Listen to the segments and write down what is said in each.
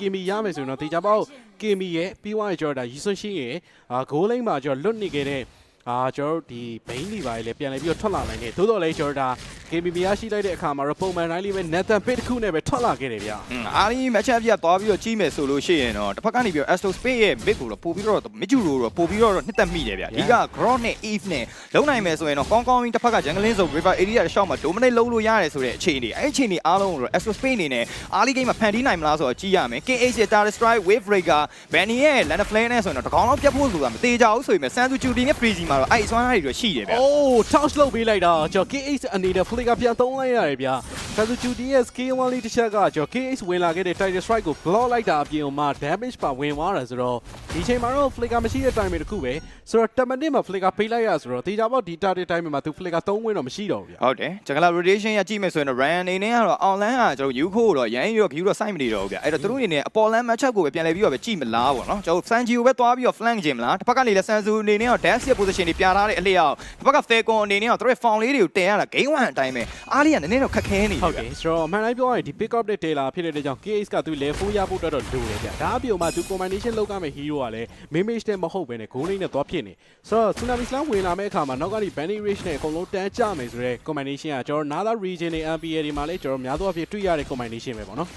ကင်မီရမယ်ဆိုရင်တော့တေချာပေါက်ကင်မီရဲ့ပြီးသွားရင်ကျွန်တော်ဒါရီဆွန်ရှင်းရဲ့အာဂိုးလိမ့်မှာကျွန်တော်လွတ်နေခဲ့တဲ့အာကျွန်တော်တို့ဒီဘိန်းလီပါလေပြန်လဲပြီးတော့ထွက်လာနိုင်တယ်သို့တော်လည်းကျွန်တော်ဒါ ကင်မီမရရှိလိုက်တဲ့အခါမှာတော့ပုံမှန်တိုင်းလေးပဲနက်တန်ပစ်တစ်ခုနဲ့ပဲထွက်လာခဲ့တယ်ဗျာအားလီမက်ချပ်ပြသွားပြီးတော့ကြီးမယ်ဆိုလို့ရှိရင်တော့တစ်ဖက်ကနေပြီးတော့ Astro Space ရဲ့ bid ကိုတော့ပို့ပြီးတော့မကျူလို့တော့ပို့ပြီးတော့နှစ်သက်မိတယ်ဗျအဓိက Grot နဲ့ Eve နဲ့လုံးနိုင်မယ်ဆိုရင်တော့ကောင်းကောင်းကြီးတစ်ဖက်က Jungling ဆို River Area တစ်လျှောက်မှာ dominate လုပ်လို့ရတယ်ဆိုတဲ့အခြေအနေအဲ့အခြေအနေအားလုံးကိုတော့ Astro Space အနေနဲ့အားလီ game မှာဖန်တီးနိုင်မလားဆိုတော့ကြည့်ရမယ် KH ရဲ့ Star Strike Wave Breaker Benny ရဲ့ Land Flare နဲ့ဆိုရင်တော့တကောင်လုံးပြတ်ဖို့ဆိုတာမသေးကြဘူးဆိုရင် Sansu Judy နဲ့ Freezy မှာတော့အဲ့အစွမ်းအားတွေတော့ရှိတယ်ဗျအိုး touch လုပ်ပေးလိုက်တာကျွန်တော် KH အနေနဲ့ flicker ပြန်သုံးလိုက်ရတယ်ဗျာ Kazuchu DS K1 လေးတစ်ချက်ကကျွန်တော် KH ဝင်လာခဲ့တဲ့ Tiger Strike ကို block လိုက်တာအပြင်မှာ damage ပါဝင်သွားတယ်ဆိုတော့ဒီချိန်မှာတော့ flicker မရှိတဲ့ time တစ်ခုပဲဆိုတော့10မိနစ်မှာ flicker ပေးလိုက်ရဆိုတော့တေချာပေါက်ဒီ target time မှာသူ flicker 3ဝင်းတော့မရှိတော့ဘူးဗျာဟုတ်တယ်ဂျန်ဂလာ rotation ရကြည့်မယ်ဆိုရင်တော့ run အနေနဲ့ကတော့ online ကကျွန်တော် Yuko ကိုတော့ရန်ရော view တော့စိုက်မနေတော့ဘူးဗျအဲ့တော့သူတို့အနေနဲ့အပေါ် land matchup ကိုပဲပြန်လဲပြီးတော့ပဲကြည့်မလားပေါ့နော်ကျွန်တော် Sanji ကိုပဲသွားပြီးတော့ flank ခြင်းမလားတစ်ဖက်ကနေလည်း Sansu အနေနဲ့တော့ dash ရဲ့ position တွေပြထားတဲ့အလျောက်တစ်ဖက်က Falcon အနေနဲ့တော့သူတို့ရဲ့ form လေးတွေကိုတင်ရတာ game 1အတိုင်းပဲအားလေးကနည်းနည်းတော့ခက်ခဲနေဟုတ်ပြီကဲ့ဗျဆိုတော့အမှန်တိုင်းပြောရရင်ဒီ pick up တဲ့ Taylor ဖြစ်တဲ့ကြောင့် KH ကသူ level 4ရဖို့အတွက်တော့လိုတယ်ဗျာဒါအပြင်မှာသူ combination လောက်ကမဲ့ hero ကလည်း main mage တဲ့မဟုတ်ဘဲနဲ့ goal line နဲ့သွားဖြစ်နေဆိုတော့ Tsunami Slam ဝင်လာမဲ့အခါမှာနောက်ကနေ Bunny Rage နဲ့အကုန်လုံးတန်းကြမယ်ဆိုတော့ combination ကကျွန်တော် Nada region နဲ့ MPL တွေမှာလည်းကျွန်တော်များသောအားဖြင့်တွေ့ရတဲ့ combination ပဲပေါ့နော်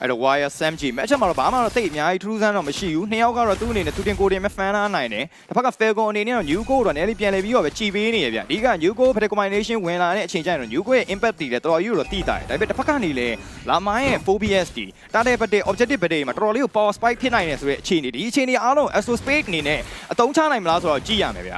အဲ့တော့ Wire SMG match မှာတော့ဘာမှတော့တိတ်အများကြီးထူးထူးဆန်းတော့မရှိဘူးနှစ်ယောက်ကတော့သူ့အနေနဲ့သူတင်ကိုယ်တင်မဲ့ fan လာနိုင်တယ်တစ်ဖက်က Falcon အနေနဲ့တော့ New Go တော့နည်းနည်းပြန်လဲပြီးတော့ပဲကြည်ပေးနေရဗျအဓိက New Go ဖက် combination ဝင်လာတဲ့အချိန်ကျရင်တော့ New Go ရဲ့ impact တီးတယ်တော်တော်ကြီးတော့တိတာတယ်ဒါပေမဲ့တစ်ဖက်ကနေလေလာမိုင်းရဲ့ 4BSD တာတဲ့ပတ်တဲ့ objective ပတ်တဲ့မှာတော်တော်လေးကို power spike ဖြစ်နိုင်တယ်ဆိုတဲ့အခြေအနေဒီအခြေအနေအားလုံး Astro Space အနေနဲ့အတုံးချနိုင်မလားဆိုတော့ကြည့်ရမယ်ဗျ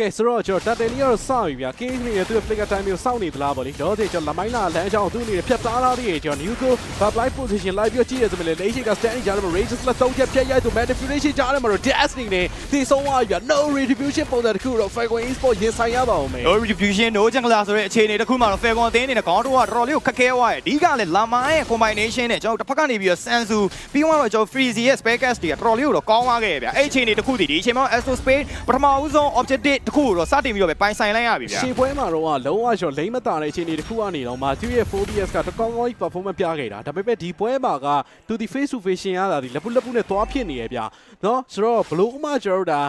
ကဲဆိုတော့ကျွန်တော် Tatali ကတော့စောင့်ပြီဗျာ KH နဲ့သူ့ flicker time ကိုစောင့်နေသလားဗောလေတော့ဒီကျွန်တော်လမိုင်းလာလမ်းအကြောင်းသူ့အနေနဲ့ဖြတ်သားလာသေးတယ်ကျွန်တော် Nuko Bablight position လိုက်ပြီးကြည့်ရစမလဲလေရှိက standing ကြားထဲမှာ Rages လက်သုံးချက်ဖြတ်ရိုက်သူ manipulation ကြားထဲမှာတော့ Destiny နဲ့ဒီဆုံးသွားပြီဗျာ no retribution ပုံစံတစ်ခုတော့ Falcon Esport ရင်ဆိုင်ရပါအောင်မယ် No retribution no jungle ဆိုတဲ့အခြေအနေတစ်ခုမှတော့ Falcon အသင်းအနေနဲ့ခေါင်းတော့တော်တော်လေးကိုခက်ခဲသွားတယ်အဓိကလည်း Lama ရဲ့ combination နဲ့ကျွန်တော်တစ်ဖက်ကနေပြီးတော့ Sansu ပြီးတော့ကျွန်တော် Freezy ရဲ့ spare cast တွေကတော်တော်လေးကိုတော့ကောင်းသွားခဲ့ဗျအဲ့အခြေအနေတစ်ခုတည်းဒီအချိန်မှာ Astro Space ပထမဦးဆုံး objective တစ်ခုကိုတော့စတင်ပြီးတော့ပဲပိုင်ဆိုင်လိုက်ရပြီဗျာရှေ့ပွဲမှာတော့လုံးဝကျွန်တော်လိမ့်မတာတဲ့အခြေအနေတစ်ခုကနေတော့မှသူ့ရဲ့ 4DS ကတကောင်းကောင်းကြီး performance ပြခဲ့တာဒါပေမဲ့ဒီပွဲမှာကသူဒီ face to face ရှင်ရတာဒီလက်ပုလက်ပုနဲ့သွားဖြစ်နေရဗျာနော်ဆိုတော့ဘလို့မှကျွန်တော်တို့ဒါ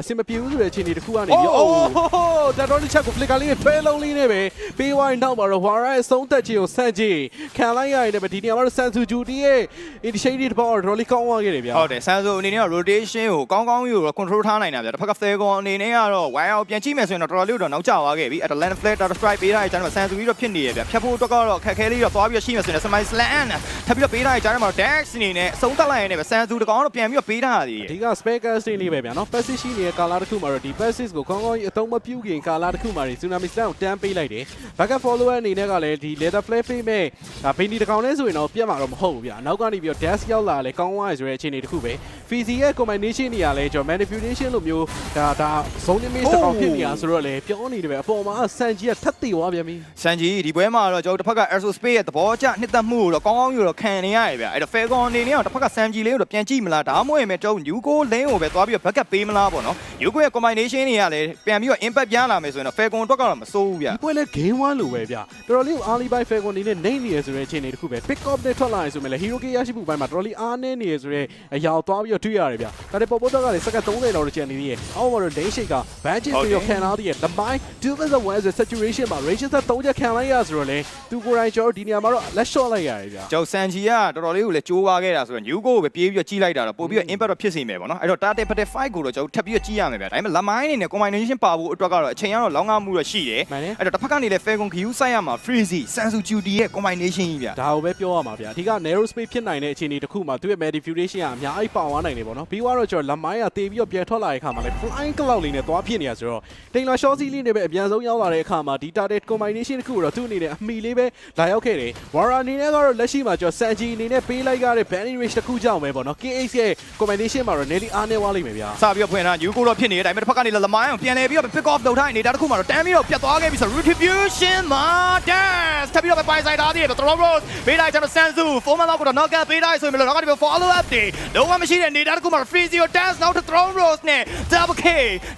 အဆင်မပြေဘူးဆိုတဲ့အခြေအနေတစ်ခုကနေပြီးအိုးတက်တော်တစ်ချက်ကို flicker လေးနဲ့ဖဲလုံးလေးနဲ့ပဲပေးဝိုင်းနောက်မှာတော့ Wara ရဲ့ဆုံးသက်ခြင်းကိုဆန့်ကြည့်ခံလိုက်ရရင်လည်းဒီနေရာမှာတော့ Sansu Judy ရဲ့ initiative ပေါ့တော်တော်လေးကောင်းသွားခဲ့တယ်ဗျာဟုတ်တယ် Sansu အနေနဲ့က rotation ကိုကောင်းကောင်းကြီးကိုတော့ control ထားနိုင်တာဗျာတစ်ဖက်က Falcon အနေနဲ့ကတော့ wire ကိုပြန်ကြည့်မယ်ဆိုရင်တော့တော်တော်လေးတော့နောက်ကျသွားခဲ့ပြီအဲ့ဒါ land flare data strike ပေးထားတဲ့ကြားထဲမှာ Sansu ကြီးတော့ဖြစ်နေရဗျာဖြတ်ဖို့အတွက်ကတော့ခက်ခဲလေးတော့သွားပြီးတော့ရှိမယ်ဆိုရင် Smile Slam ထပ်ပြီးတော့ပေးထားတဲ့ကြားထဲမှာ Dex အနေနဲ့အဆုံးသတ်လိုက်ရနေပဲ Sansu တကောင်တော့ပြန်ပြီးတော့ပေးထားရသေးတယ်အဓိက spare cast တွေလေးပဲဗျာနော် passive ရှိနေတဲ့ကာလာတစ်ခုမှာတော့ဒီ passive ကိုကောင်းကောင်းကြီးအသုံးမပြုခင်ကာလာတစ်ခုမှာဒီ tsunami slam ကိုတန်းပေးလိုက်တယ် backup follower အနေနဲ့ကလည်းဒီ leather flare ပေးမဲ့ဒါဘိန်းဒီတစ်ကောင်လဲဆိုရင်တော့ပြတ်မှာတော့မဟုတ်ဘူးဗျာနောက်ကနေပြီးတော့ dash ရောက်လာလဲကောင်းသွားရဆိုတဲ့အခြေအနေတစ်ခုပဲ Fizi ရဲ့ combination နေရာလဲကျွန်တော် manipulation လို့မျိုးဒါဒါ zone image တစ်ကောင်ဖြစ်နေတာဆိုတော့လေပြောနေတယ်ပဲအပေါ်မှာဆန်ကြီးကထပ်သေးသွားပြန်ပြီစန်ဂျီဒီပွဲမှာတော့ကျွန်တော်တစ်ဖက်က Aero Space ရဲ့သဘောကျနှစ်သက်မှုကိုတော့ကောင်းကောင်းယူတော့ခံနေရရဗျအဲ့တော့ Falcon အနေနဲ့တော့တစ်ဖက်က Sanji လေးကိုတော့ပြန်ကြည့်မလားဒါမှမဟုတ်ရင်ကျွန်တော် Yuko Lane ကိုပဲသွားပြီးတော့ backup ပေးမလားပေါ့နော် Yuko ရဲ့ combination တွေကလည်းပြန်ပြီးတော့ impact ပြလာမယ်ဆိုရင်တော့ Falcon အတွက်ကတော့မစိုးဘူးဗျဒီပွဲလဲ game 1လို့ပဲဗျတော်တော်လေးကို early buy fair ကိုနေနဲ့နေနေရဆိုတဲ့အခြေအနေတစ်ခုပဲ pick up နဲ့ထွက်လာရင်ဆိုမှလည်း hero key ရရှိမှုပိုင်းမှာတော်တော်လေးအားနည်းနေရဆိုတဲ့အရာကိုသွားပြီးတော့တွေ့ရတယ်ဗျဒါပေမဲ့ပေါ်ပေါ်တော့ကလည်းစက္ကန့်30လောက်ကျန်နေသေးရဲ့အောက်မှာတော့ day shake က badge ဆိုရခံလာသေးရဲ့ the mind two versus one ဆို saturation မှာ rage သက်3ချက်ခံလိုက်ရဆိုတော့လေသူကိုယ်တိုင်ကျွန်တော်ဒီနေရာမှာတော့ let's shot လိုက်ရတယ်ဗျကျွန်တော် Sanji ကတော်တော်လေးကိုလည်းကြိုးဝါခဲ့တာဆိုတော့ Yuko ကိုပဲပြေးပြီးတော့ကြီးလိုက်တာတော့ပို့ပြီးတော့ impact တော့ဖြစ်စေမယ်ပေါ့နော်အဲ့တော့ target ဖက်တဲ့ fight ကိုတော့ကျွန်တော်ထပ်ပြီးတော့ကြီးရမယ်ဗျဒါပေမဲ့ Lamine အနေနဲ့ combination ပါဖို့အတွက်ကတော့အချိန်ကတော့လောင်းကားမှုတော့ရှိတယ်မှန်တယ်အဲ့တော့တစ်ဖက်ကနေလည်း Falcon Gyu ဆိုင်ရမှာ Freezy Sansu Judy ရဲ့ combination ကြီးဗျဒါကိုပဲပြောရမှာဗျာအဓိက narrow space ဖြစ်နိုင်တဲ့အခြေအနေတစ်ခုမှာသူ့ရဲ့ manipulation ကအများကြီးပါသွားနိုင်တယ်ပေါ့နော်ပြီးတော့ကျွန်တော်လမိုင်းကတေးပြီးတော့ပြန်ထွက်လာတဲ့အခါမှာလည်း flying cloud လေးနဲ့သွားဖြစ်နေရဆိုတော့ Taylor Shaw စီးလေးနဲ့ပဲအပြန်ဆုံးရောက်လာတဲ့အခါမှာဒီ target combination တစ်ခုကိုတော့သူ့အနေနဲ့အမီလေးပဲလာရောက်ခဲ့တယ် Wara အနေနဲ့ကတော့လက်ရှိမှာကျွန်တော် Sanji အနေနဲ့ပေးလိုက်ရတဲ့ Banning Range တစ်ခုကြောင့်ပဲပေါ့နော် KH ရဲ့ combination မှာတော့ Nelly အားနေသွားလိမ့်မယ်ဗျာစပြီးတော့ဖွင့်တာ Yuko တော့ဖြစ်နေတယ်ဒါပေမဲ့တစ်ဖက်ကနေလည်း Lamine ကိုပြန်လဲပြီးတော့ pick off လုပ်ထားနေတာတစ်ခုမှတော့တန်းပြီးတော့ပြတ်သွားခဲ့ပြီဆို retribution မှာ dance ထပ်ပြီးတော့ပိုင်ဆိုင်ထားသေးတယ် Throw Rose ပေးလိုက်ကျွန်တော် Sansu 4 man လောက်ကတော့ knock out ပေးလိုက်ဆိုရင်လည်း knock out ပြီး follow up တွေလုံးဝမရှိတဲ့နေတာတစ်ခုမှာ Physio dance နောက်ထပ် Throne Rose နဲ့ Double K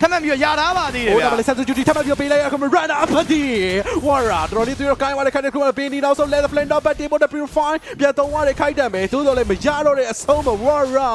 ထပ်မံပြီးတော့ရထားပါသေးတယ်ဟိုဗျာဒါမလေးဆက်စုကြည့်ထပ်မပြောပေးလိုက်ရခမရန်အပတီဝါရာတော်လေးသူရကိုင်းဝါတဲ့ခိုင်တဲ့ခုပေးနေတော့ဆို let the flame not but table to purify ပြန်တော့ဝါတဲ့ခိုက်တယ်မယ်သို့တော်လည်းမရတော့တဲ့အဆုံးမဝါရာ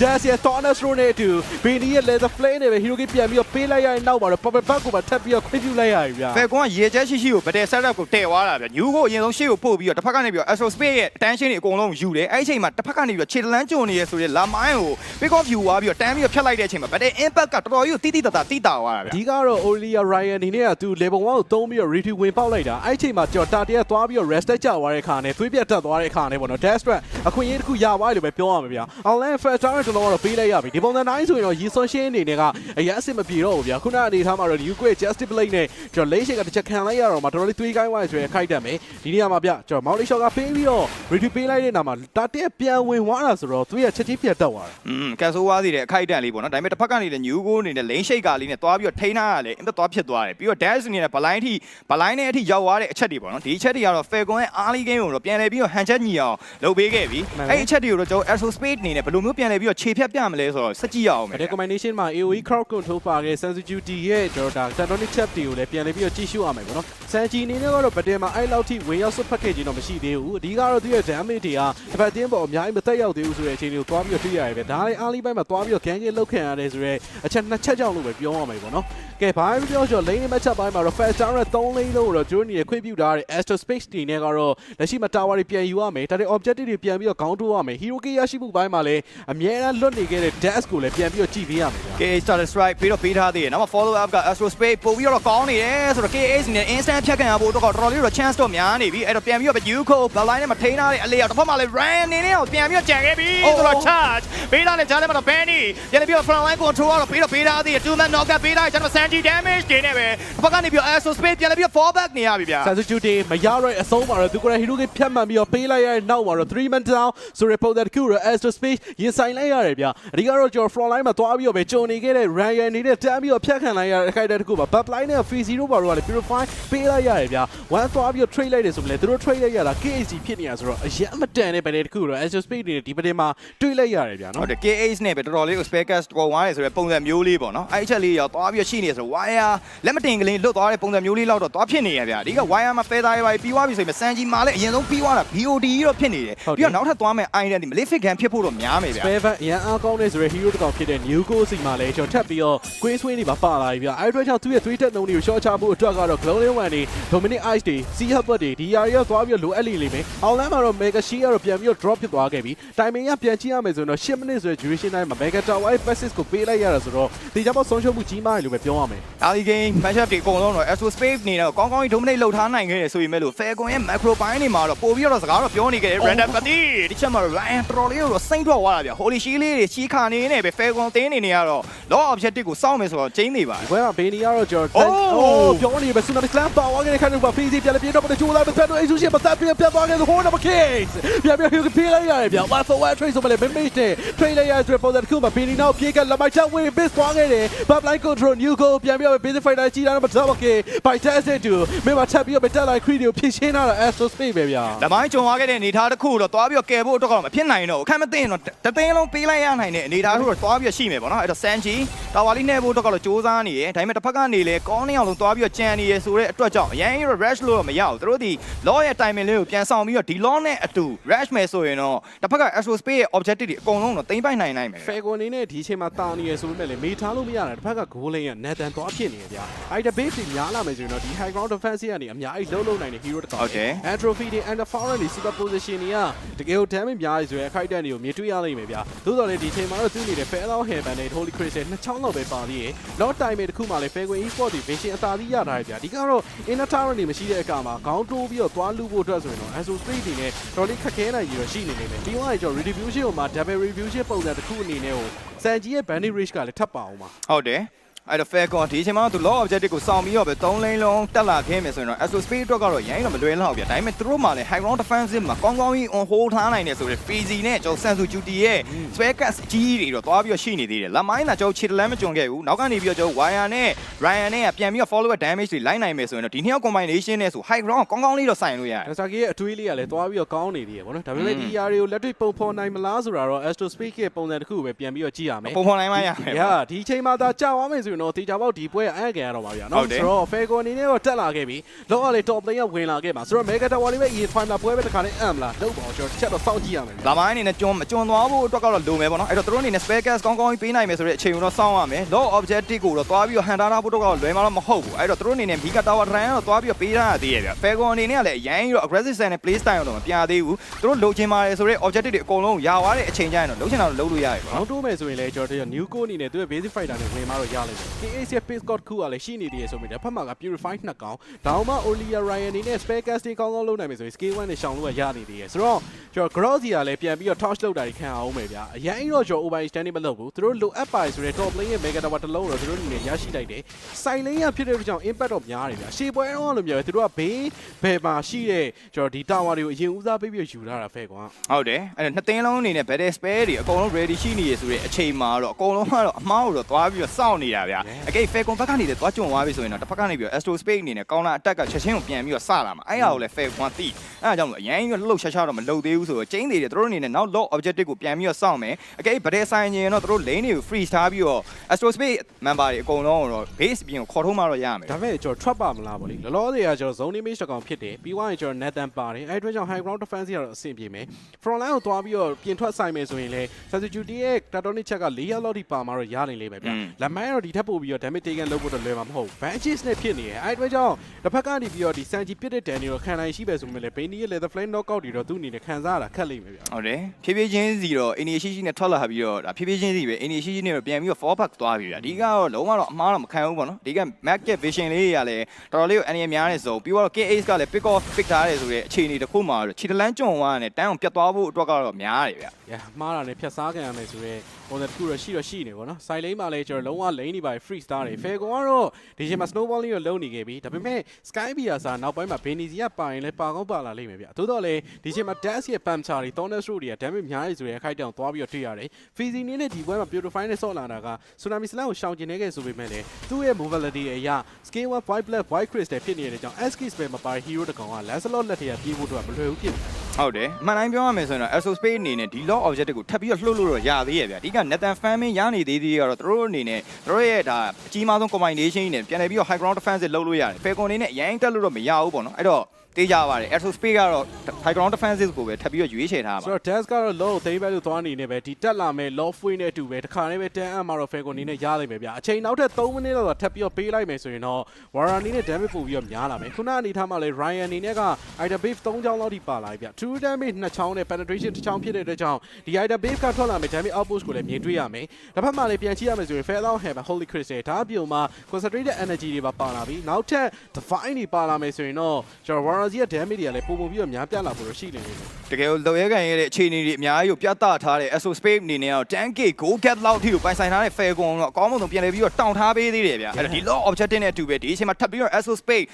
Jazz ရဲ့ Thomas Rowe နဲ့အတူဘီနီရဲ့ let the flame နဲ့ပဲ hero ကြီးပြန်ပြီးတော့ပေးလိုက်ရတဲ့နောက်မှာတော့ pop back ကိုပါထပ်ပြီးတော့ခွင့်ပြုလိုက်ရပြီဗျာဖယ်ကွန်ကရေချက်ရှိရှိကိုဗတဲ့ setup ကိုတည်သွားတာဗျညူကိုအရင်ဆုံးရှေ့ကိုပို့ပြီးတော့တစ်ဖက်ကနေပြီးတော့ Astro Space ရဲ့ tension တွေအကုန်လုံးယူတယ်အဲ့ဒီအချိန်မှာတစ်ဖက်ကနေပြီးတော့ခြေတလန်းကျွံနေရဆိုတဲ့လာမိုင်းကို pick off view သွားပြီးတော့တန်းပြီးတော့ဖြတ်လိုက်တဲ့အချိန်မှာဗတဲ့ impact ကတော်တော်ကြီးကိုတိတိတတ်တာတိတာသွားတာဗျဒီကတော့ Olia Ryan ဒီနေ့ကသူ level 1ကိုသုံးပြီးတော့ retry ဝင်ပေါက်လိုက်တာအဲ့ဒီအချိန်မှာကြော်တာတရက်သွားပြီးတော့ rest တက်ကြသွားတဲ့ခါနဲ့သွေးပြတ်တက်သွားတဲ့ခါနဲ့ပေါ့နော် dash track အခွင့်အရေးတစ်ခုရသွားတယ်လို့ပဲပြောရမှာဗျာ online first time ကျွန်တော်ကတော့ပေးလိုက်ရပြီဒီပုံစံတိုင်းဆိုရင်တော့ရီဆွန်ရှင်းအနေနဲ့ကအရင်အစ်စ်မပြေတော့ဘူးဗျာခုနအနေထားမှာတော့ Uquid Justice Blade နဲ့ကျွန်တော် lane shake ကတစ်ချက်ခံလိုက်ရတော့မှတော်တော်လေးသွေးကိုင်းသွားဆိုရင်ခိုက်တက်မယ်ဒီနေရာမှာဗျကျွန်တော် Mount Shot ကပေးပြီးတော့ retry ပေးလိုက်တဲ့နာမှာတာတက်ပြန်ဝင်သွားတာဆိုတော့သွေးကချက်ချင်းပြတ်တက်သွားတာอืมကန်ဆိုးသွားစီတဲ့အခိုက်အတန့်လေးပေါ့နော်ဒါပေမဲ့တစ်ဖက်ကနေလည်းညူကိုအနေနဲ့ lane shake ကလေးနဲ့သွားပြီးတော့ထိန်းထားရလေအင်မသွားဖြစ်သွားတယ်ပြီးတော့ dash အနေနဲ့ blind ထိ blind နဲ့အထိရောက်သွားတဲ့အချက်တွေပေါ့နော်ဒီအချက်တွေကတော့ Falcon ရဲ့ early game ကိုတော့ပြန်လဲပြီးတော့ဟန်ချက်ညီအောင်လုပ်ပေးခဲ့ပြီအဲ့ဒီအချက်တွေကိုတော့ကျွန်တော် Astro Space အနေနဲ့ဘယ်လိုမျိုးပြန်လဲပြီးတော့ခြေဖြတ်ပြမလဲဆိုတော့စက်ကြည့်ရအောင်မယ် recommendation မှာ AOE crowd control ပါခဲ့ sensitivity ရဲ့ကျွန်တော်ဒါ tectonic chap တွေကိုလည်းပြန်လည်ပြီးတော့ကြည့်ရှုရမယ်ပေါ့နော်။ Sanji အနေနဲ့ကတော့ဗတယ်မှာအဲ့လောက်ထိဝင်ရောက်ဆွတ်ဖက်ခဲ့ခြင်းတော့မရှိသေးဘူး။အဓိကတော့သူရဲ့ damage တွေကတစ်ဖက်တင်းပေါ်အများကြီးမသက်ရောက်သေးဘူးဆိုတဲ့အခြေအနေကိုသွားပြီးတော့တွေ့ရတယ်ပဲ။ဒါလည်းအားလေးပိုင်းမှာသွားပြီးတော့ gang ကြီးလောက်ခံရတယ်ဆိုတော့အချက်နှစ်ချက်ကြောင့်လို့ပဲပြောရမယ်ပေါ့နော်။ကဲဘာပဲပြောပြော lane match up ပိုင်းမှာတော့ fast down နဲ့3 lane လုံးကိုတော့ကျွန်တော်နေခွင့်ပြုထားတဲ့ Astro Space တွေနဲ့ကတော့လက်ရှိမှာ tower တွေပြန်ယူရမယ်။ဒါတဲ့ objective တွေပြန်ပြီးတော့ခေါင်းထိုးရမယ်။ hero key ရရှိမှုပိုင်းမှာလည်းအမြဲတမ်းလွတ်နေခဲ့တဲ့ dash ကိုလည်းပြန်ပြီးတော့ကြည့်ပေးရမယ်ဗျာ။ KH started strike ပြီးတော့ပေးထားသေးတယ်။နောက်မှ follow up က Astro Space ပို့ပြီးတော့ကောင်းနေတယ်ဆိုတော့ KH နဲ့ instant ဖြတ်ခံရဖို့တော့တော်တော်လေးတော့ chance တော့များနေပြီ။အဲ့တော့ပြန်ပြီးတော့ Yuko Baline နဲ့မထိန်းထားတဲ့အလေးရောက်တစ်ဖက်မှာလည်း Ryan အနေနဲ့တော့ပြန်ပြီးတော့ကြံခဲ့ပြီဆိုတော့ charge ပေးထားတဲ့ကြားထဲမှာတော့ Benny ပြန်ပြီးတော့ front line control ကတော့ပြီးတော့ပေးထားသေးတယ်။ two man knock ပေးထားတယ်ကျွန်တော် Sanji damage တွေနဲ့ပဲတစ်ဖက်ကနေပြီးတော့ Astro Space ပြန်ပြီးတော့ fall back နေရပြီဗျာဆန်ဆူဂျူတီမရတော့အဆုံးပါတော့သူကလည်းဟီရိုကဖြတ်မှန်ပြီးတော့ပေးလိုက်ရတဲ့နောက်မှာတော့3 man down ဆိုရပုံသက်တခုတော့ Astro Space ရင်ဆိုင်လိုက်ရတယ်ဗျအဓိကတော့ကျွန်တော် front line မှာသွားပြီးတော့ပဲကြုံနေခဲ့တဲ့ Ryan နေတဲ့တန်းပြီးတော့ဖြတ်ခံလိုက်ရတဲ့အခိုက်အတန့်တစ်ခုပါ back line နဲ့ Fizzy တို့ဘာလို့ကလည်း purify ပေးလိုက်ရတယ်ဗျ1သွားပြီးတော့ trade လိုက်တယ်ဆိုရင်လည်းသူတို့ trade လိုက်ရတာ KHC ဖြစ်နေတာဆိုတော့အရင်မတန်တဲ့ဗတဲ့တစ်ခုတော့ Astro Space နေဒီပတင်မှာတွေးလိုက်ရတယ်ဗျဟုနော်တ်တယ် KH နဲ့ပဲတော်တော်လေးကို spare cast တော်သွားတယ်ဆိုတဲ့ပုံစံမျိုးလေးပေါ့နော်အဲ့ဒီချက်လေးရောသွားပြီးတော့ရှိနေဆိုတော့ wire လက်မတင်ကလေးလွတ်သွားတဲ့ပုံစံမျိုးလေးလောက်တော့သွားဖြစ်နေရဗျာဒီက wire မှာ feather တွေပါပြီးသွားပြီဆိုရင်စန်ဂျီမှာလည်းအရင်ဆုံးပြီးသွားတာ BOD တော့ဖြစ်နေတယ်ပြီးတော့နောက်ထပ်သွားမဲ့ iron ဒီ malefic gun ဖြစ်ဖို့တော့များမယ်ဗျာ spare van အရန်အားကောင်းနေဆိုတဲ့ hero တစ်ကောင်ဖြစ်တဲ့ new goal စီမှာလည်းကျွန်တော်ထပ်ပြီးတော့ queen swing တွေပါပါလာပြီဗျအဲ့အတွက်ကြောင့်သူ့ရဲ့သွေးတက်နှုံတွေကို short ချဖို့အတွက်ကတော့ glowing one တွေ dominic ice တွေ sea hubber တွေဒီယာရီကသွားပြီးတော့လိုအပ်လိမ့်လိမ့်မယ်အောင်လမ်းမှာတော့ mega shield ကတော့ပြန်ပြီးတော့ drop ဖြစ်သွားခဲ့ပြီ timing ကပြန်ကြည့်ရမယ်ဆိုရင်တော့10 minutes ဆိုတဲ့ duration time မှာ mega tower passes ကိုပေးလိုက်ရတာဆိုတော့ဒီကြောင့်ဆုံးရှုံးမှုကြီးမားတယ်လို့ပဲပြောရမယ် early game matchup တွေအကုန်လုံးတော့ Astro Space နေတော့ကောင်းကောင်းကြီး dominate လုပ်ထားနိုင်ခဲ့တယ်ဆိုပေမဲ့လို့ Falcon ရဲ့ macro ပိုင်းတွေမှာတော့ပို့ပြီးတော့စကားတော့ပြောနေခဲ့တယ် random party ဒီချက်မှာတော့ Ryan တော်တော်လေးတော့စိမ့်ထွက်သွားတာဗျာ holy shield လေးတွေချီးခါနေနေပဲ Falcon တင်းနေနေရတော့ law objective ကိုစောင့်မယ်ဆိုတော့ချိန်နေပါဘွဲမှာဘေနီကတော့ကျွန်တော် Oh! ပြောနေပဲ tsunami slam ပါဝါခဲ့တဲ့ခါတော့ Fizzy ပြန်လည်းပြေတော့တဲ့ဂျိုးလာတဲ့ဖက်တော့ execution ပတ်သက်ပြန်ပြန်သွားခဲ့တဲ့ horn number case ပြန်ပြန်ပြေးလိုက်ရတယ်ဗျ one for one trade ဆိုမှလည်း mid mage နဲ့ trade လိုက်ရတဲ့ပုံစံတစ်ခုမှာဘေနီနောက်ပြေးကလမိုက်ချက်ဝင် base သွားခဲ့တယ် back line control new goal ပြန်ပြီးတော့ basic fighter ကြီးတာတော့ double kill by tested to မင်းမချက်ပြီးတော့တက်လိုက် creed ကိုဖြည့်ရှင်းလာတာ astro space ပဲဗျ။လမိုင်းကြုံသွားခဲ့တဲ့အနေအထားတစ်ခုတော့သွားပြီးတော့ကယ်ဖို့အတွက်ကတော့မဖြစ်နိုင်တော့ဘူး။ခက်မသိရင်တော့တသိန်းလုံးပေးလိုက်ရနိုင်တဲ့အနေအထားတစ်ခုတော့သွားပြီးတော့ရှိမယ်ပေါ့နော်။အဲ့တော့ Sanji တာဝါလေးနဲ့ဖို့အတွက်ကတော့စူးစမ်းနေတယ်။ဒါပေမဲ့တစ်ဖက်ကနေလေကောင်းနေအောင်လို့သွားပြီးတော့ကြံနေရဆိုတဲ့အတွက်ကြောင့်အရင်က rush လို့တော့မရဘူး။သူတို့ဒီ law ရဲ့ timing လေးကိုပြန်ဆောင်ပြီးတော့ဒီ law နဲ့အတူ rush မယ်ဆိုရင်တော့တစ်ဖက်က Astro Space ရဲ့ objective တွေအကုန်လုံးတော့သိမ့်ပိုက်နိုင်နိုင်မယ်။ Falcon အနေနဲ့ဒီအချိန်မှာတာနေရဆိုပေမဲ့လည်းမေထားလို့မရတာတစ်ဖက်က goal lane က Nathan သွားဖြစ်နေရဗျအဲ့ဒါ base ကြီးများလာမယ်ဆိုရင်တော့ဒီ high ground defense ကနေအများကြီးလုံးလုံးနိုင်တဲ့ hero တစ်ကောင်ဟုတ်တယ် Atrophy တွေ and the foreign တွေ super position တွေကတကယ်ကို damage များနေဆိုရင်အခိုက်အတန့်တွေကိုမြင်တွေ့ရလိမ့်မယ်ဗျသို့တော်လည်းဒီချိန်မှာတော့သူ့နေတဲ့ fair out hair band နဲ့ holy crystal နှစ်ချောင်းလောက်ပဲပါသေးတယ် lot time တစ်ခုမှလည်း Falcon eSport တွေ vision အသာသီးရထားတယ်ဗျဒီကတော့ inner tower တွေမရှိတဲ့အခါမှာခေါင်းတိုးပြီးတော့သွားလူဖို့အတွက်ဆိုရင်တော့ Aso Street တွေနဲ့တော်လေးခက်ခဲနိုင်ကြီးတော့ရှိနေနေတယ်ပြီးတော့ကျွန်တော် retribution ကိုမှ double retribution ပုံစံတစ်ခုအနေနဲ့ကိုစန်ဂျီရဲ့ bandy rage ကလည်းထပ်ပါအောင်ပါဟုတ်တယ် အဲ့တော့ fair con ဒီအချိန်မှာတော့သူ law objective ကိုစောင့်ပြီးတော့ပဲ3 lane လုံးတက်လာခဲ့မယ်ဆိုရင်တော့ Astro Space အတွက်ကတော့ရိုင်းတော့မလွယ်လောက်ဗျာဒါပေမဲ့သူတို့မှလည်း high ground defensive မှာကောင်းကောင်းကြီး on hold ထားနိုင်တယ်ဆိုတော့ Fizi နဲ့ကျွန်တော် Sensu Duty ရဲ့ spare cut အကြီးတွေတော့သွားပြီးတော့ရှိနေသေးတယ်။လမိုင်းကကျွန်တော်ခြေတလန်းမကြုံခဲ့ဘူး။နောက်ကနေပြီးတော့ကျွန်တော် wire နဲ့ Ryan နဲ့ပြန်ပြီးတော့ follower damage တွေလိုက်နိုင်မယ်ဆိုရင်တော့ဒီနှစ်ယောက် combination နဲ့ဆို high ground ကောင်းကောင်းလေးတော့ဆိုင်လို့ရတယ်ဒါစာကီရဲ့အတွေးလေးကလည်းသွားပြီးတော့ကောင်းနေသေးရပေါ့နော်ဒါပေမဲ့ဒီ area ကိုလက်တွေ့ပုံဖော်နိုင်မလားဆိုတာတော့ Astro Space ရဲ့ပုံစံတစ်ခုကိုပဲပြန်ပြီးတော့ကြည့်ရမယ်။ပုံဖော်နိုင်မှရမယ်။ Yeah ဒီချိန်မှာသာကြာသွားမယ်ဆိုရင်တော့တေချာပေါက်ဒီပွဲကအန်ကန်ရတော့ပါဗျာဟုနော်တ်တယ်ဆိုတော့ Fago အနေနဲ့တော့တက်လာခဲ့ပြီ။လောကလေ top lane ကဝင်လာခဲ့မှာဆိုတော့ Mega Tower လေးပဲ EA Time လာပွဲပဲတစ်ခါလေးအမ်မလားလောက်ပါအောင်ကျွန်တော်တစ်ချက်တော့စောင့်ကြည့်ရမယ်ဗျာလာမိုင်းအနေနဲ့ကျွန်မကျွံသွားဖို့အတွက်ကတော့လိုမယ်ပေါ့နော်အဲ့တော့သူတို့အနေနဲ့ spare gas ကောင်းကောင်းကြီးပေးနိုင်မယ်ဆိုတဲ့အချိန်ကိုတော့စောင့်ရမယ် law objective ကိုတော့သွားပြီးတော့ဟန်တာထားဖို့တော့ကတော့လွယ်မှာတော့မဟုတ်ဘူးအဲ့တော့သူတို့အနေနဲ့ Mika Tower Ryan တော့သွားပြီးတော့ပေးထားရသေးရဲ့ဗျ Fagon အနေနဲ့ကလည်းအရင်ရော aggressive style နဲ့ play style တော့မပြသေးဘူးသူတို့လိုချင်ပါတယ်ဆိုတဲ့ objective တွေအကုန်လုံးရာသွားတဲ့အချိန်ကျရင်တော့လုံးချင်တာတော့လုံးလို့ရတယ်ပေါ့နောနော်င်တိုးမယ်ဆိုရင်လည်းကျွန်တော်တို့ new code အနေနဲ့သူ့ရဲ့ basic fighter နဲ့ဝင်มาတော့ရလိမ့်မယ် KAC ရဲ့ pace code ခုကလည်းရှိနေသေးရဆိုပြီးတော့ဖက်မှာက purify နှစ်ကောင်ဒါမှမဟုတ် Olia Ryan အနေနဲ့ spare cast တွေကောင်းကောင်းလုပ်နိုင်မယ်ဆိုရင် scale 1နဲ့ရှောင်းလို့ရနေသေးရဆိုတော့ကျွန်တော် gross ကြီးကလည်းပြန်ပြီးတော့ touch လုပ်တာတွေခံအောင်မယ်ဗျာအရင်အဲ့တော့ကျွန်တော် overextend မလုပ်ဘူးသူတို့လိုအပ်ပါဆိုတဲ့ top lane ရဲ့ mega tower တစ်လုံးတော့သူတို့အနေနဲ့ရရှိလိုက်တယ် side lane ကဖြစ်တဲ့ကြောင့် impact တော့များတယ်ဗျာရှေ့ပွဲတော့လိုမျိုးပဲသူတို့ကဘေးဘယ်မှာရှိတဲ့ကျွန်တော်ဒီ tower တွေကိုအရင်ဦးစားပေးပြီးယူထားတာဖဲကွာဟုတ်တယ်အဲ့တော့နှစ်သိန်းလုံးအနေနဲ့ battle spare တွေအကုန်လုံး ready ရှိနေရဆိုတဲ့အချိန်မှာတော့အကုန်လုံးကတော့အမားကိုတော့သွားပြီးတော့စောင့်နေတာဗျာအကိ Falcon ဘက်ကနေလည်းသွားကြုံသွားပြီဆိုရင်တော့တစ်ဖက်ကနေပြီးတော့ Astro Space အနေနဲ့ counter attack ကချက်ချင်းကိုပြန်ပြီးတော့စလာမှာအဲ့ဟာကိုလည်း Falcon သိအဲ့ဒါကြောင့်မို့အရင်ကလှုပ်ရှားရှားတော့မလုပ်သေးဘူးဆိုတော့ကျင်းသေးတယ်သူတို့အနေနဲ့နောက် lock objective ကိုပြန်ပြီးတော့စောင့်မယ်အကိ battle ဆိုင်ရင်တော့သူတို့ lane တွေကို freeze ထားပြီးတော့ Astro Space member တွေအကုန်လုံးကိုတော့ base ပြင်ကိုခေါ်ထုတ်မှတော့ရမယ်ဒါပေမဲ့ကျွန်တော် trap ပါမလားဗောလေလောလောဆယ်ကကျွန်တော် zone image တစ်ကောင်ဖြစ်တယ်ပြီးသွားရင်ကျွန်တော် Nathan ပါတယ်အဲ့အတွက်ကြောင့် high ground defense ကတော့အဆင်ပြေမယ် front line ကိုသွားပြီးတော့ပြင်ထွက်ဆိုင်မယ်ဆိုရင်လည်း Sasuke ရဲ့ Tatonic check က၄ရက်လောက်ထိပါမှာတော့ရနိုင်လိမ့်မယ်ဗျလက်မိုင်းကတော့ဒီထက်ပိုပြီးတော့ damage taken လုပ်ဖို့တော့လွယ်မှာမဟုတ်ဘူး Vanquish နဲ့ဖြစ်နေတယ်အဲ့အတွက်ကြောင့်တစ်ဖက်ကနေပြီးတော့ဒီ Sanji ပြစ်တဲ့ Danny ကိုခံနိုင်ရှိပဲဆိုမှလည်း Benny ရဲ့ leather flame knockout တွေတော့သူ့အနေနဲ့ခံစားရတာခက်လိမ့်မယ်ဗျဟုတ်တယ်ဖြည်းဖြည်းချင်းစီတော့ initiation နဲ့ထွက်လာပြီးတော့ဒါဖြည်းဖြည်းချင်းစီပဲ initiation နဲ့တော့ပြန်ပြီးတော့ fall back သွားပြီဗျာဒီကတော့လုံးဝတော့အမားတော့မခံဘူးပေါ့နော်ဒီက market vision လေးတွေကလည်းတော်တော်လေးကိုအနေအများနေစုံပြီးတော့ KH ကလည်း pick off pick ထားတယ်ဆိုတဲ့အခြေအနေတစ်ခုမှာတော့ခြေတလန်းကြုံသွားတယ်တန်းအောင်ပြတ်သွားဖို့အတွက်ကတော့များတယ်ဗျာ။ရမှားတာနဲ့ဖြတ်စားခံရမယ်ဆိုတော့ပုံစံတစ်ခုတော့ရှိတော့ရှိနေပေါ့နော်။ side lane မှာလည်းကျွန်တော်လုံးဝ lane တွေပါ free star တွေ fair ကောင်ကတော့ဒီချိန်မှာ snowball လေးကိုလုံးနေခဲ့ပြီ။ဒါပေမဲ့ sky beer စာနောက်ပိုင်းမှာ benizia ပါရင်လည်းပါကောင်းပါလာလိမ့်မယ်ဗျ။သို့တော့လေဒီချိန်မှာ dash ရဲ့ pump char တွေ tonus road တွေက damage များနေဆိုတဲ့အခိုက်အတန့်သွားပြီးတော့တွေ့ရတယ်။ fizi နေနဲ့ဒီပွဲမှာ purify နဲ့ဆော့လာတာက tsunami slam ကိုရှောင်ကျင်နေခဲ့ဆိုပေမဲ့လည်းသူ့ရဲ့ mobility အရာ scale 1 white black white crystal ဖြစ်နေတဲ့ကြောင့် SK spell မပါ hero တကောင်က lancelot လက်ထက်ကပြေးဖို့အတွက်မလွယ်ဘူးဖြစ်နေတယ် ဟုတ်တယ်အမှန်တိုင်းပြောရမယ်ဆိုရင်တော့ Astro Space အနေနဲ့ဒီ lock objective ကိုထပ်ပြီးတော့လှုပ်လို့တော့ရသေးရဲ့ဗျာဒီက Nathan Fanmin ရနေသေးသေးကတော့သူတို့အနေနဲ့သူတို့ရဲ့ဒါအကြီးမားဆုံး combination ကြီးနဲ့ပြန်လည်ပြီးတော့ high ground defense လုပ်လို့ရတယ် Falcon အနေနဲ့အရင်တက်လို့တော့မရဘူးပေါ့နော်အဲ့တော့ တေးကြပါတယ် Astro Space ကတော့ high ground defenses ကိုပဲထပ်ပြီးတော့ရွေးချယ်ထားပါဆိုတော့ Dash ကတော့ low သိမ်းပဲလို့သွားနေနေပဲဒီတက်လာမဲ့ low free နဲ့အတူပဲတခါနဲ့ပဲ10 amp မှာတော့ Falcon နေနဲ့ရလိုက်ပဲဗျာအချိန်နောက်ထပ်3မိနစ်လောက်တော့ထပ်ပြီးတော့ပေးလိုက်မယ်ဆိုရင်တော့ Warren နေနဲ့ damage ပို့ပြီးတော့များလာမယ်ခုနအနေထားမှာလဲ Ryan အနေနဲ့က item base 3ချောင်းလောက်ထိပါလာပြီဗျာ2 damage 2ချောင်းနဲ့ penetration 1ချောင်းဖြစ်တဲ့အတွက်ကြောင့်ဒီ item base ကထွက်လာမယ် damage output ကိုလည်းမြင်တွေ့ရမယ်တစ်ဖက်မှာလည်းပြန်ကြည့်ရမယ်ဆိုရင် Feather Hammer Holy Crystal ဒါအပြုံမှာ concentrated energy တွေပါပါလာပြီနောက်ထပ် divine တွေပါလာမယ်ဆိုရင်တော့ကျွန်တော် Warren ရဲ့ damage တွေကလည်းပုံပုံပြီးတော့များပြလာဖို့ရှိနေတယ်တကယ်လို့လောရဲကန်ရဲ့အခြေအနေတွေအများကြီးကိုပြသထားတဲ့ Astro Space အနေနဲ့တော့ 10k go get လောက်ထိကိုပိုင်ဆိုင်ထားတဲ့ Falcon တော့အကောင်းဆုံးပြန်လည်ပြီးတော့တောင်းထားပေးသေးတယ်ဗျာအဲ့တော့ဒီ lock objective နဲ့အတူပဲဒီအချိန်မှာထပ်ပြီးတော့ Astro Space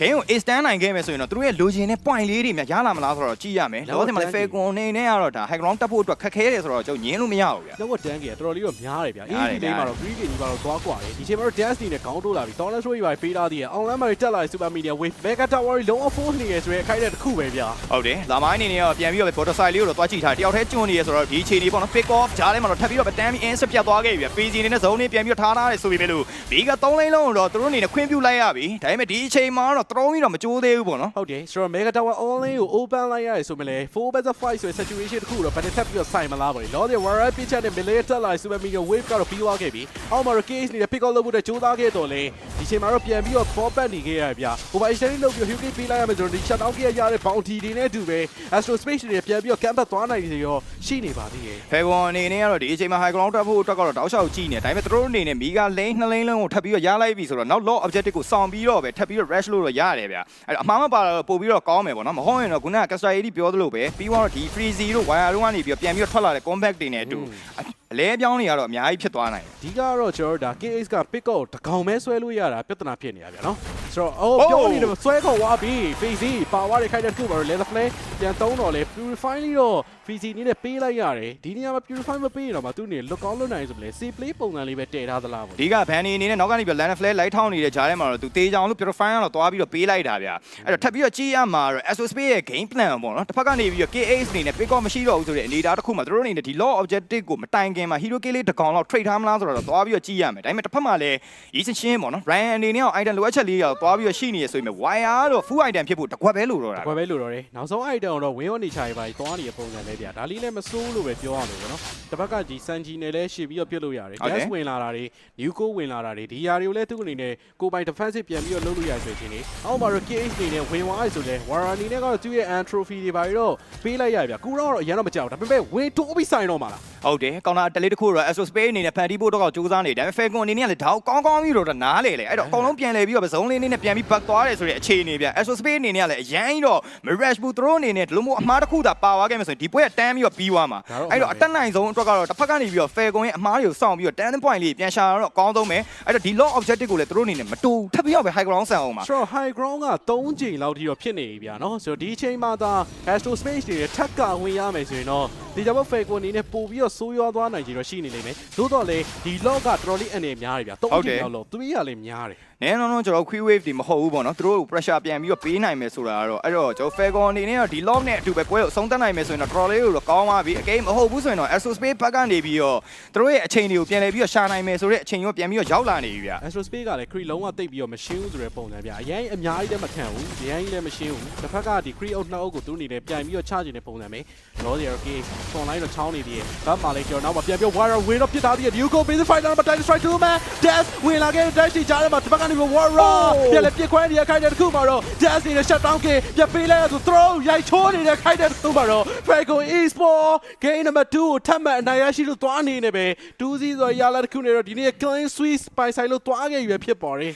ဂိမ်းကို A stand နိုင်ခဲ့မယ်ဆိုရင်တော့သူတို့ရဲ့လိုချင်တဲ့ point လေးတွေများရလာမလားဆိုတော့ကြည့်ရမယ်လောဆယ်မှာလည်း Falcon အနေနဲ့ကတော့ဒါ high ground တက်ဖို့အတွက်ခက်ခဲတယ်ဆိုတော့ကျွန်တော်ညင်းလို့မရဘူးဗျာ တော့တန်းကြီးကတော်တော်လေးတော့များတယ်ဗျာ များတယ် AD လေးမှာတော့ free game ကြီးကတော့သွားกว่าတယ်ဒီချိန်မှာတော့ Destiny နဲ့ခေါင်းတိုးလာပြီ Thomas Roy ပါပေးထားသေးတယ် online မှာတက်လာတဲ့ Super Media Wave Mega Tower လုံးဝ force နေရဆိုရဲအခိုက်အတန့်တစ်ခုပဲဗျာ ဟုတ်တယ်လာမိုင်းအနေနဲ့တော့ပြန်ပြီးတော့ border side လေးကိုတော့တွားကြည့်ထားတယောက်တည်းကျွန်းနေရဆိုတော့ဒီအခြေအနေပေါ့နော် pick off ဂျားထဲမှာတော့ထပ်ပြီးတော့တန်းပြီး answer ပြတ်သွားခဲ့ပြီဗျ phase အနေနဲ့ zone လေးပြန်ပြီးတော့ထားထားတယ်ဆိုပေမဲ့လို့ဘီက3လိန်းလုံးတော့သူတို့အနေနဲ့ခွင့်ပြုလိုက်ရပြီဒါပေမဲ့ဒီအချိန်မှာတော့ သုံးပြီးတော့မကြိုးသေးဘူးပေါ့နော်ဟုတ်တယ်ဆိုတော့ Mega Tower online ကို open လိုက်ရတယ်ဆိုမှလည်း4 best 5ဆိုတဲ့ situation တစ်ခုတော့ဘယ်နဲ့ထပ်ပြီးတော့ဆိုင်မလားပေါ့လေ Lord Warrior pitch နဲ့ Melee တက်လာတဲ့ Super Media Wave ကတော့ပြီးသွားခဲ့ပြီအောက်မှာတော့ case နေတဲ့ pick off လုပ်ဖို့တဲ့ကြိုးစားခဲ့တော့လေဒီချိန်မှာတော့ပြန်ပြီးတော့ fall back နေခဲ့ရဗျာ over extend လုပ်ပြီး Hugh ပေးလိုက်ရမယ်ဆိုတော့ဒီ shut down ခဲ့ရတဲ့ bounty တွေနဲ့အတူပဲ Astro Space တွေပြန်ပြီးတော့ camp back သွားနိုင်နေရောရှိနေပါသေးတယ် Falcon အနေနဲ့ကတော့ဒီအချိန်မှာ high ground တက်ဖို့အတွက်ကတော့တောက်လျှောက်ကြည့်နေဒါပေမဲ့သူတို့အနေနဲ့မီက lane 2 lane လုံးကိုထပ်ပြီးတော့ရလိုက်ပြီဆိုတော့နောက် lock objective ကိုစောင့်ပြီးတော့ပဲထပ်ပြီးတော့ rush လို့တော့ရတယ်ဗျအဲ့အမှားမပါတော့ပို့ပြီးတော့ကောင်းမယ်ပေါ့နော်မဟုတ်ရင်တော့ခုနက Caster AD ပြောသလိုပဲပြီးတော့ဒီ freezy တို့ wire တို့ကနေပြီးတော့ပြန်ပြီးတော့ထွက်လာတဲ့ compact တွေနဲ့အတူအလဲပြောင်းတွေကတော့အများကြီးဖြစ်သွားနိုင်တယ်ဒီကတော့ကျွန်တော်တို့ဒါ KX က pick up တကောင်မဲဆွဲလို့ရတာပြဿနာဖြစ်နေတာဗျာနော်ဆိုတော့အော် Oh! ပြောနေတယ်ဆွဲခေါ်သွားပြီ Fizi ပါဝါတွေခိုက်တဲ့ခုပါတော့ leather play ပြန်သုံးတော့လေ purify လေးတော့ Fizi နည်းနဲ့ပေးလိုက်ရတယ်ဒီနေရာမှာ purify မပေးရင်တော့မှသူနေ look out လုပ်နိုင်ဆိုမလဲ safe play ပုံစံလေးပဲတည်ထားသလားပေါ့ဒီကဘန်နီအနေနဲ့နောက်ကနေပြီး land flare လိုက်ထောင်းနေတဲ့ဂျားထဲမှာတော့သူတေးကြောင်လို့ purify ကတော့သွားပြီးတော့ပေးလိုက်တာဗျာအဲ့တော့ထပ်ပြီးတော့ကြည့်ရမှာတော့ Astro Space ရဲ့ game plan ပေါ့နော်တစ်ဖက်ကနေပြီးတော့ KX အနေနဲ့ pick up မရှိတော့ဘူးဆိုတဲ့အနေအထားတစ်ခုမှာသူတို့အနေနဲ့ဒီ law objective ကိုမတိုင်ခင်မှာ hero kill လေးတစ်ကောင်လောက် trade ထားမလားဆိုတော့သွားပြီးတော့ကြည့်ရမယ်ဒါပေမဲ့တစ်ဖက်မှာလည်းရီစင်ရှင်းပေါ့နော် Ryan အနေနဲ့ item လိုအပ်ချက်လေးရောက်သွားပြီးတော့ရှိနေရဆိုရင် wire တော့ full item ဖြစ်ဖို့တကွက်ပဲလိုတော့တာကွယ်ပဲလို့တော့တယ်နောက်ဆုံး item တော့ win on nature တွေပါသွားနေတဲ့ပုံစံလေးဗျာဒါလေးလည်းမစိုးလို့ပဲပြောရမှာပေါ့နော်တစ်ဖက်ကဒီ Sanji နဲ့လည်းရှေ့ပြီးတော့ပြစ်လို့ရတယ်ဟုတ်တယ် gas ဝင်လာတာတွေ new co ဝင်လာတာတွေဒီຢာတွေကိုလည်းသူ့အနေနဲ့ကိုယ်ပိုင် defensive ပြန်ပြီးတော့လုပ်လို့ရဆိုချင်းလေအောက်မှာတော့ KH အနေနဲ့ဝင်သွားရဆိုလဲ Wara အနေနဲ့ကတော့သူ့ရဲ့ antrophy တွေပါပြီးတော့ပေးလိုက်ရဗျာကူတော့တော့အရင်တော့မကြောက်ဒါပေမဲ့ဝင်တိုးပြီးဆိုင်တော့မှာလား ဟုတ်တယ်ကောင်တာတလေးတစ်ခုတော့ Astro Space အနေနဲ့ဖန်တီးဖို့တော့စူးစမ်းနေတယ်ဒါပေမဲ့ Falcon အနေနဲ့လည်းဒါကိုကောင်းကောင်းပြီးတော့နားလေလေအဲ့တော့အကုန်လုံးပြန်လဲပြီးတော့ပစုံလေးလေးနဲ့ပြန်ပြီးပတ်သွားတယ်ဆိုတဲ့အခြေအနေပြ Astro Space အနေနဲ့ကလည်းအရင်တော့ Mirage ဘူးသူတို့အနေနဲ့ဒီလိုမျိုးအမှားတစ်ခုသာပါသွားခဲ့မယ်ဆိုရင်ဒီပွဲကတန်းပြီးတော့ပြီးသွားမှာအဲ့တော့အတက်နိုင်ဆုံးအတွက်ကတော့တစ်ဖက်ကနေပြီးတော့ Falcon ရဲ့အမှားတွေကိုစောင့်ပြီးတော့ turn point လေးပြန်ရှာတော့အကောင်းဆုံးပဲအဲ့တော့ဒီ low objective ကိုလည်းသူတို့အနေနဲ့မတူထပ်ပြီးတော့ပဲ high ground ဆန်အောင်ပါဆိုတော့ high ground က3ချိန်လောက်ထိတော့ဖြစ်နေပြီဗျာနော်ဆိုတော့ဒီအချိန်မှာသာ astro space တွေထက်ကဝင်ရမယ်ဆိုရင်တော့ဒီကြောင့် fake အနေနဲ့ပို့ပြီးတော့ဆိုးရွားသွားနိုင်ကြတော့ရှိနေလိမ့်မယ်သို့တော့လေဒီ log ကတော်တော်လေးအနေများတယ်ဗျာ3ချိန်လောက်လို့သူရလည်းများတယ်နည်းနည်းတော့ကျွန်တော် quick wave တွေမဟုတ်ဘူးပေါ့နော်သူတို့ကို pressure ပြန်ပြီးတော့ပေးနိုင်မယ်ဆိုတာကတော့အဲ့တော့ကျွန်တော် Falcon အနေနဲ့တော့ဒီ lock နဲ့အတူပဲပွဲကိုအဆုံးသတ်နိုင်မယ်ဆိုရင်တော့တော်တော်လေးကိုတော့ကောင်းပါပြီအကိမဟုတ်ဘူးဆိုရင်တော့ Astro Space ဘက်ကနေပြီးတော့သူတို့ရဲ့အချိန်တွေကိုပြန်လည်ပြီးတော့ရှာနိုင်မယ်ဆိုတဲ့အချိန်ကိုပြန်ပြီးတော့ရောက်လာနေပြီဗျ astro space ကလည်း cree လုံးဝတိတ်ပြီးတော့မရှင်းဘူးဆိုတဲ့ပုံစံဗျာအရင်အများကြီးလည်းမခံဘူးအရင်ကြီးလည်းမရှင်းဘူးတစ်ဖက်ကဒီ cree out နှစ်အုပ်ကိုသူအနေနဲ့ပြန်ပြီးတော့ချကျင်တဲ့ပုံစံပဲလောစီရော case online တော့ချောင်းနေသေးတယ်ဘတ်မှာလည်းကျွန်တော်နောက်မှာပြန်ပြီး wire win တော့ဖြစ်ထားသေးတယ် Yuko base fighter မှာ time strike 2 man death ဝင်လာခဲ့တဲ့ dash ကြီးကြားထဲမှာတစ်ဖက်ကနေပြီး war ပြန်လည်းပြစ်ခွဲနေတဲ့ခိုက်တဲ့တစ်ခုမှာတော့ dash နေတဲ့ shut down ကပြပေးလိုက်ရဆို throw ရိုက်ချိုးနေတဲ့ခိုက်တဲ့တစ်ခုမှာတော့ Falco Esport game number 2ကိုထပ်မံအနိုင်ရရှိလို့သွားနေနေပဲ2စီဆိုရလာတစ်ခုနေတော့ဒီနေ့ clean sweep ပိုင်ဆိုင်လို့သွားခဲ့ပြီပဲဖြစ်ပေါ်တယ်